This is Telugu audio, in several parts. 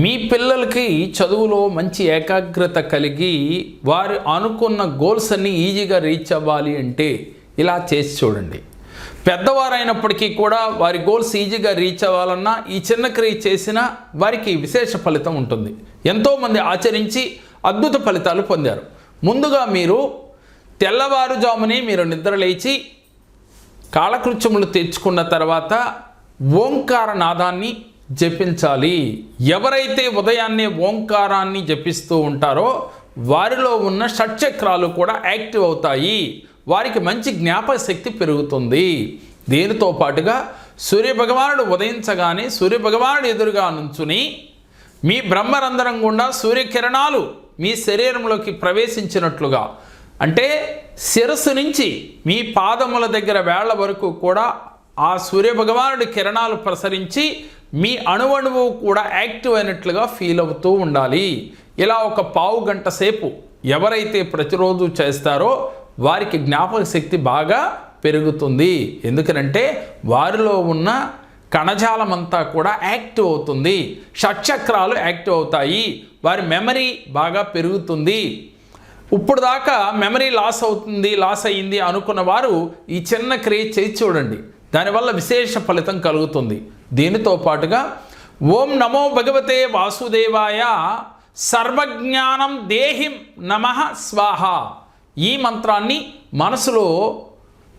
మీ పిల్లలకి చదువులో మంచి ఏకాగ్రత కలిగి వారు అనుకున్న గోల్స్ అన్ని ఈజీగా రీచ్ అవ్వాలి అంటే ఇలా చేసి చూడండి. పెద్దవారైనప్పటికీ కూడా వారి గోల్స్ ఈజీగా రీచ్ అవ్వాలన్నా ఈ చిన్న క్రియ చేసినా వారికి విశేష ఫలితం ఉంటుంది. ఎంతోమంది ఆచరించి అద్భుత ఫలితాలు పొందారు. ముందుగా మీరు తెల్లవారుజామునే మీరు నిద్ర లేచి కాలకృత్యములు తెచ్చుకున్న తర్వాత ఓంకార నాదాన్ని జపించాలి. ఎవరైతే ఉదయాన్నే ఓంకారాన్ని జపిస్తూ ఉంటారో వారిలో ఉన్న షట్చక్రాలు కూడా యాక్టివ్ అవుతాయి. వారికి మంచి జ్ఞాపక శక్తి పెరుగుతుంది. దీనితో పాటుగా సూర్యభగవానుడు ఉదయించగానే సూర్యభగవానుడు ఎదురుగా నుంచుని మీ బ్రహ్మరంధ్రం గుండా సూర్యకిరణాలు మీ శరీరంలోకి ప్రవేశించినట్లుగా అంటే శిరస్సు నుంచి మీ పాదముల దగ్గర వేళ్ళ వరకు కూడా ఆ సూర్యభగవానుడి కిరణాలు ప్రసరించి మీ అణువణువు కూడా యాక్టివ్ అయినట్లుగా ఫీల్ అవుతూ ఉండాలి. ఇలా ఒక పావు గంట సేపు ఎవరైతే ప్రతిరోజు చేస్తారో వారికి జ్ఞాపక శక్తి బాగా పెరుగుతుంది. ఎందుకనంటే వారిలో ఉన్న కణజాలం అంతా కూడా యాక్టివ్ అవుతుంది. షట్చక్రాలు యాక్టివ్ అవుతాయి. వారి మెమరీ బాగా పెరుగుతుంది. ఇప్పుడు దాకా మెమరీ లాస్ అవుతుంది లాస్ అయ్యింది అనుకున్న వారు ఈ చిన్న క్రియ చేసి చూడండి. దానివల్ల విశేష ఫలితం కలుగుతుంది. దీనితో పాటుగా ఓం నమో భగవతే వాసుదేవాయ సర్వజ్ఞానం దేహిం నమ స్వాహ. ఈ మంత్రాన్ని మనసులో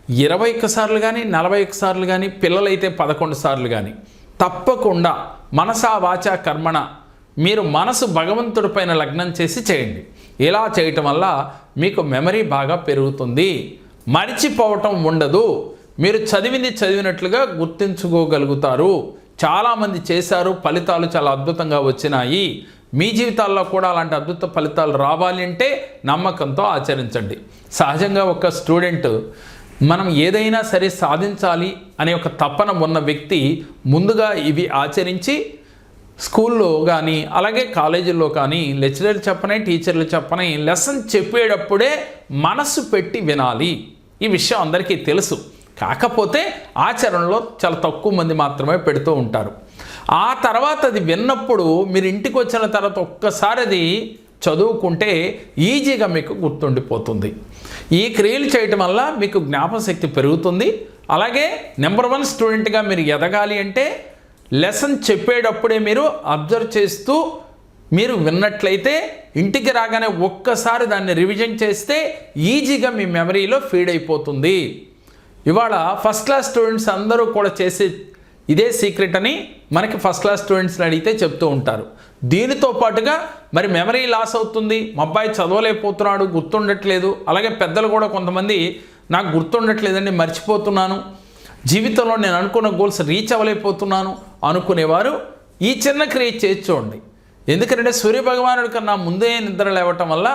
ఇరవై ఒకసార్లు కానీ నలభై ఒకసార్లు కానీ పిల్లలైతే పదకొండు సార్లు కానీ తప్పకుండా మనసా వాచ కర్మణ మీరు మనసు భగవంతుడిపైన లగ్నం చేసి చేయండి. ఇలా చేయటం వల్ల మీకు మెమరీ బాగా పెరుగుతుంది. మరిచిపోవటం ఉండదు. మీరు చదివింది చదివినట్లుగా గుర్తించుకోగలుగుతారు. చాలామంది చేశారు ఫలితాలు చాలా అద్భుతంగా వచ్చినాయి. మీ జీవితాల్లో కూడా అలాంటి అద్భుత ఫలితాలు రావాలి అంటే నమ్మకంతో ఆచరించండి. సహజంగా ఒక స్టూడెంట్ మనం ఏదైనా సరే సాధించాలి అనే ఒక తపన ఉన్న వ్యక్తి ముందుగా ఇవి ఆచరించి స్కూల్లో కానీ అలాగే కాలేజీల్లో కానీ లెక్చరర్లు చెప్పనే టీచర్లు చెప్పనే లెసన్ చెప్పేటప్పుడే మనసు పెట్టి వినాలి. ఈ విషయం అందరికీ తెలుసు. కాకపోతే ఆచరణలో చాలా తక్కువ మంది మాత్రమే పెడుతూ ఉంటారు. ఆ తర్వాత అది విన్నప్పుడు మీరు ఇంటికి వచ్చిన తర్వాత ఒక్కసారి అది చదువుకుంటే ఈజీగా మీకు గుర్తుండిపోతుంది. ఈ క్రియలు చేయటం వల్ల మీకు జ్ఞాపశక్తి పెరుగుతుంది. అలాగే నెంబర్ వన్ స్టూడెంట్గా మీరు ఎదగాలి అంటే లెసన్ చెప్పేటప్పుడే మీరు అబ్జర్వ్ చేస్తూ మీరు విన్నట్లయితే ఇంటికి రాగానే ఒక్కసారి దాన్ని రివిజన్ చేస్తే ఈజీగా మీ మెమరీలో ఫీడ్ అయిపోతుంది. ఇవాళ ఫస్ట్ క్లాస్ స్టూడెంట్స్ అందరూ కూడా చేసే ఇదే సీక్రెట్ అని మనకి ఫస్ట్ క్లాస్ స్టూడెంట్స్ని అడిగితే చెప్తూ ఉంటారు. దీనితో పాటుగా మరి మెమరీ లాస్ అవుతుంది మా అబ్బాయి చదవలేకపోతున్నాడు గుర్తుండట్లేదు. అలాగే పెద్దలు కూడా కొంతమంది నాకు గుర్తుండట్లేదండి మర్చిపోతున్నాను. జీవితంలో నేను అనుకున్న గోల్స్ రీచ్ అవ్వలేకపోతున్నాను అనుకునేవారు ఈ చిన్న క్రియ చేసి చూడండి. ఎందుకంటే సూర్యభగవానుడి కన్నా ముందే నిద్ర లేవటం వల్ల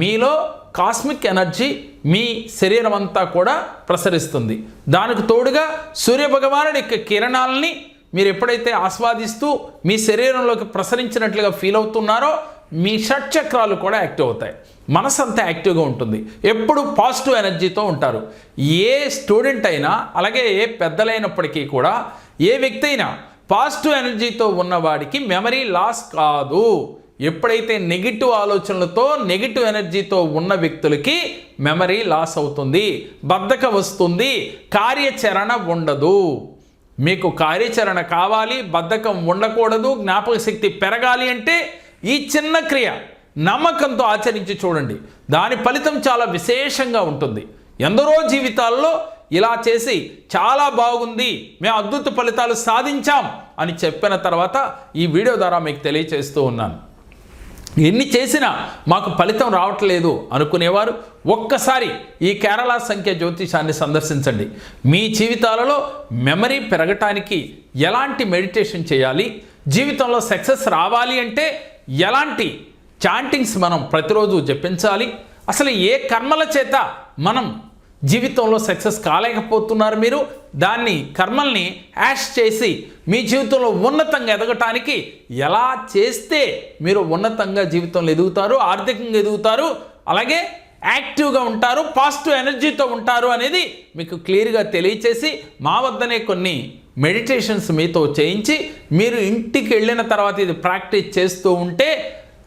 మీలో కాస్మిక్ ఎనర్జీ మీ శరీరం అంతా కూడా ప్రసరిస్తుంది. దానికి తోడుగా సూర్యభగవానుడి యొక్క కిరణాలని మీరు ఎప్పుడైతే ఆస్వాదిస్తూ మీ శరీరంలోకి ప్రసరించినట్లుగా ఫీల్ అవుతున్నారో మీ షట్చక్రాలు కూడా యాక్టివ్ అవుతాయి. మనసు అంతా యాక్టివ్గా ఉంటుంది. ఎప్పుడు పాజిటివ్ ఎనర్జీతో ఉంటారు. ఏ స్టూడెంట్ అయినా అలాగే ఏ పెద్దలైనప్పటికీ కూడా ఏ వ్యక్తి అయినా పాజిటివ్ ఎనర్జీతో ఉన్నవాడికి మెమరీ లాస్ కాదు. ఎప్పుడైతే నెగిటివ్ ఆలోచనలతో నెగిటివ్ ఎనర్జీతో ఉన్న వ్యక్తులకి మెమరీ లాస్ అవుతుంది బద్ధక వస్తుంది కార్యాచరణ ఉండదు. మీకు కార్యాచరణ కావాలి బద్ధకం ఉండకూడదు జ్ఞాపక శక్తి పెరగాలి అంటే ఈ చిన్న క్రియ నమ్మకంతో ఆచరించి చూడండి. దాని ఫలితం చాలా విశేషంగా ఉంటుంది. ఎందరో జీవితాల్లో ఇలా చేసి చాలా బాగుంది మేము అద్భుత ఫలితాలు సాధించాం అని చెప్పిన తర్వాత ఈ వీడియో ద్వారా మీకు తెలియచేస్తూ ఉన్నాను. ఎన్ని చేసినా మాకు ఫలితం రావట్లేదు అనుకునేవారు ఒక్కసారి ఈ కేరళ సంఖ్య జ్యోతిషాన్ని సందర్శించండి. మీ జీవితాలలో మెమరీ పెరగటానికి ఎలాంటి మెడిటేషన్ చేయాలి? జీవితంలో సక్సెస్ రావాలి అంటే ఎలాంటి చాంటింగ్స్ మనం ప్రతిరోజు జపించాలి? అసలు ఏ కర్మల చేత మనం జీవితంలో సక్సెస్ కాలేకపోతున్నారు మీరు. దాన్ని కర్మల్ని యాష్ చేసి మీ జీవితంలో ఉన్నతంగా ఎదగటానికి ఎలా చేస్తే మీరు ఉన్నతంగా జీవితంలో ఎదుగుతారు ఆర్థికంగా ఎదుగుతారు అలాగే యాక్టివ్గా ఉంటారు పాజిటివ్ ఎనర్జీతో ఉంటారు అనేది మీకు క్లియర్గా తెలియచేసి మా వద్దనే కొన్ని మెడిటేషన్స్ మీతో చేయించి మీరు ఇంటికి వెళ్ళిన తర్వాత ఇది ప్రాక్టీస్ చేస్తూ ఉంటే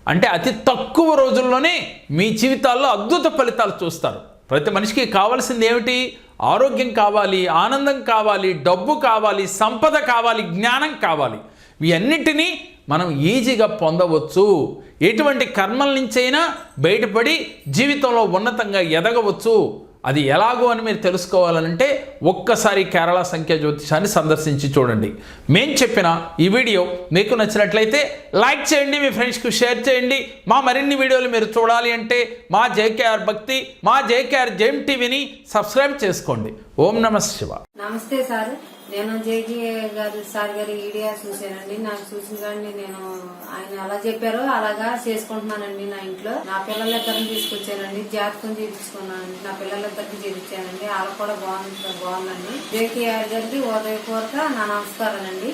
అంటే అతి తక్కువ రోజుల్లోనే మీ జీవితాల్లో అద్భుత ఫలితాలు చూస్తారు. ప్రతి మనిషికి కావాల్సింది ఏమిటి? ఆరోగ్యం కావాలి ఆనందం కావాలి డబ్బు కావాలి సంపద కావాలి జ్ఞానం కావాలి. ఇవన్నిటినీ మనం ఈజీగా పొందవచ్చు. ఎటువంటి కర్మల నుంచైనా బయటపడి జీవితంలో ఉన్నతంగా ఎదగవచ్చు. అది ఎలాగో అని మీరు తెలుసుకోవాలంటే ఒక్కసారి కేరళ సంఖ్య జ్యోతిషాన్ని సందర్శించి చూడండి. మేం చెప్పిన ఈ వీడియో మీకు నచ్చినట్లయితే లైక్ చేయండి మీ ఫ్రెండ్స్కి షేర్ చేయండి. మా మరిన్ని వీడియోలు మీరు చూడాలి అంటే మా జేకేఆర్ భక్తి మా జేకేఆర్ జేమ్ టీవీని సబ్స్క్రైబ్ చేసుకోండి. ఓం నమ శివ నమస్తే సార్. నేను జేజీ గారి సార్ గారి ఈడియా చూశానండి. నాకు చూసిన కానీ నేను ఆయన ఎలా చెప్పారో అలాగా చేసుకుంటున్నానండి నా ఇంట్లో. నా పిల్లలిద్దరిని తీసుకొచ్చానండి. జాతకం చేయించుకున్నానండి నా పిల్లలిద్దరికి చేయించానండి. వాళ్ళకి కూడా బాగుంది బాగుందండి. జేకేఆర్ గారికి ఉదయపూర్వక నా నమస్కారాలండి